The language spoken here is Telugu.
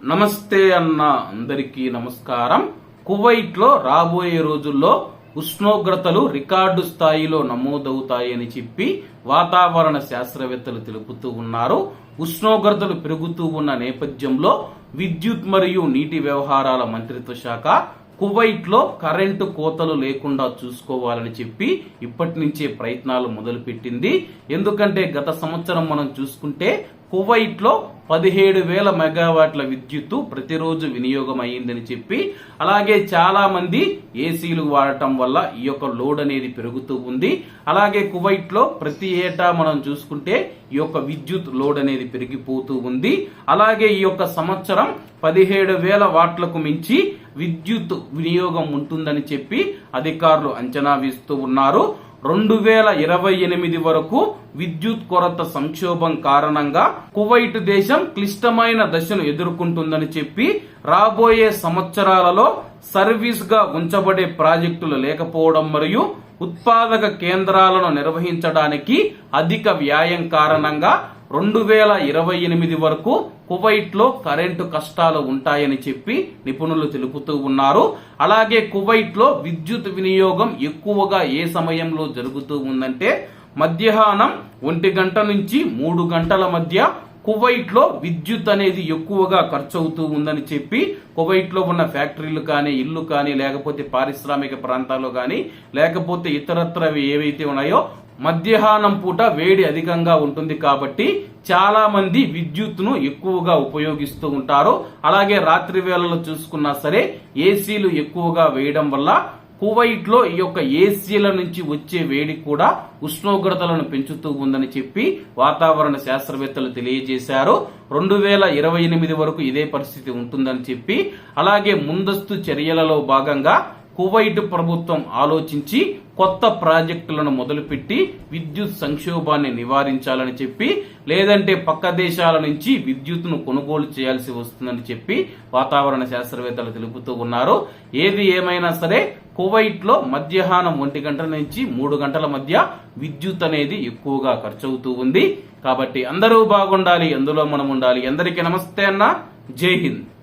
నమస్తే అన్న అందరికీ నమస్కారం. కువైట్లో రాబోయే రోజుల్లో ఉష్ణోగ్రతలు రికార్డు స్థాయిలో నమోదవుతాయని చెప్పి వాతావరణ శాస్త్రవేత్తలు తెలుపుతూ ఉన్నారు. ఉష్ణోగ్రతలు పెరుగుతూ ఉన్న నేపథ్యంలో విద్యుత్ మరియు నీటి వ్యవహారాల మంత్రిత్వ శాఖ కువైట్లో కరెంటు కోతలు లేకుండా చూసుకోవాలని చెప్పి ఇప్పటి నుంచే ప్రయత్నాలు మొదలుపెట్టింది. ఎందుకంటే గత సంవత్సరం మనం చూసుకుంటే కువైట్లో పదిహేడు వేల మెగావాట్ల విద్యుత్తు ప్రతిరోజు వినియోగం అయ్యిందని చెప్పి అలాగే చాలా మంది ఏసీలు వాడటం వల్ల ఈ యొక్క లోడ్ అనేది పెరుగుతూ ఉంది. అలాగే కువైట్లో ప్రతి ఏటా మనం చూసుకుంటే ఈ యొక్క విద్యుత్ లోడ్ అనేది పెరిగిపోతూ ఉంది. అలాగే ఈ యొక్క సంవత్సరం పదిహేడు వేల వాట్లకు మించి విద్యుత్ వినియోగం ఉంటుందని చెప్పి అధికారులు అంచనా వేస్తూ ఉన్నారు. రెండు వేల ఇరవై ఎనిమిది వరకు విద్యుత్ కొరత సంక్షోభం కారణంగా కువైట్ దేశం క్లిష్టమైన దశను ఎదుర్కొంటుందని చెప్పి రాబోయే సంవత్సరాలలో సర్వీస్గా ఉంచబడే ప్రాజెక్టులు లేకపోవడం మరియు ఉత్పాదక కేంద్రాలను నిర్వహించడానికి అధిక వ్యయం కారణంగా రెండు వేల ఇరవై ఎనిమిది వరకు కువైట్లో కరెంటు కష్టాలు ఉంటాయని చెప్పి నిపుణులు తెలుపుతూ ఉన్నారు. అలాగే కువైట్లో విద్యుత్ వినియోగం ఎక్కువగా ఏ సమయంలో జరుగుతూ ఉందంటే మధ్యాహ్నం ఒంటి గంట నుంచి మూడు గంటల మధ్య కువైట్లో విద్యుత్ అనేది ఎక్కువగా ఖర్చు అవుతూ ఉందని చెప్పి కువైట్లో ఉన్న ఫ్యాక్టరీలు కానీ ఇల్లు కానీ లేకపోతే పారిశ్రామిక ప్రాంతాలు కానీ లేకపోతే ఇతరత్ర ఏవైతే ఉన్నాయో మధ్యాహ్నం పూట వేడి అధికంగా ఉంటుంది కాబట్టి చాలా మంది ఎక్కువగా ఉపయోగిస్తూ ఉంటారు. అలాగే రాత్రి వేళలో చూసుకున్నా సరే ఏసీలు ఎక్కువగా వేయడం వల్ల కువైట్లో ఈ యొక్క ఏసీల నుంచి వచ్చే వేడి కూడా ఉష్ణోగ్రతలను పెంచుతూ ఉందని చెప్పి వాతావరణ శాస్త్రవేత్తలు తెలియజేశారు. రెండు వేల ఇరవై ఎనిమిది వరకు ఇదే పరిస్థితి ఉంటుందని చెప్పి అలాగే ముందస్తు చర్యలలో భాగంగా కువైట్ ప్రభుత్వం ఆలోచించి కొత్త ప్రాజెక్టులను మొదలుపెట్టి విద్యుత్ సంక్షోభాన్ని నివారించాలని చెప్పి లేదంటే పక్క దేశాల నుంచి విద్యుత్ను కొనుగోలు చేయాల్సి వస్తుందని చెప్పి వాతావరణ శాస్త్రవేత్తలు తెలుపుతూ ఉన్నారు. ఏది ఏమైనా సరే కువైట్లో మధ్యాహ్నం ఒంటి గంటల నుంచి మూడు గంటల మధ్య విద్యుత్ అనేది ఎక్కువగా ఖర్చవుతూ ఉంది. కాబట్టి అందరూ బాగుండాలి అందులో మనం ఉండాలి. అందరికీ నమస్తే అన్న. జై హింద్.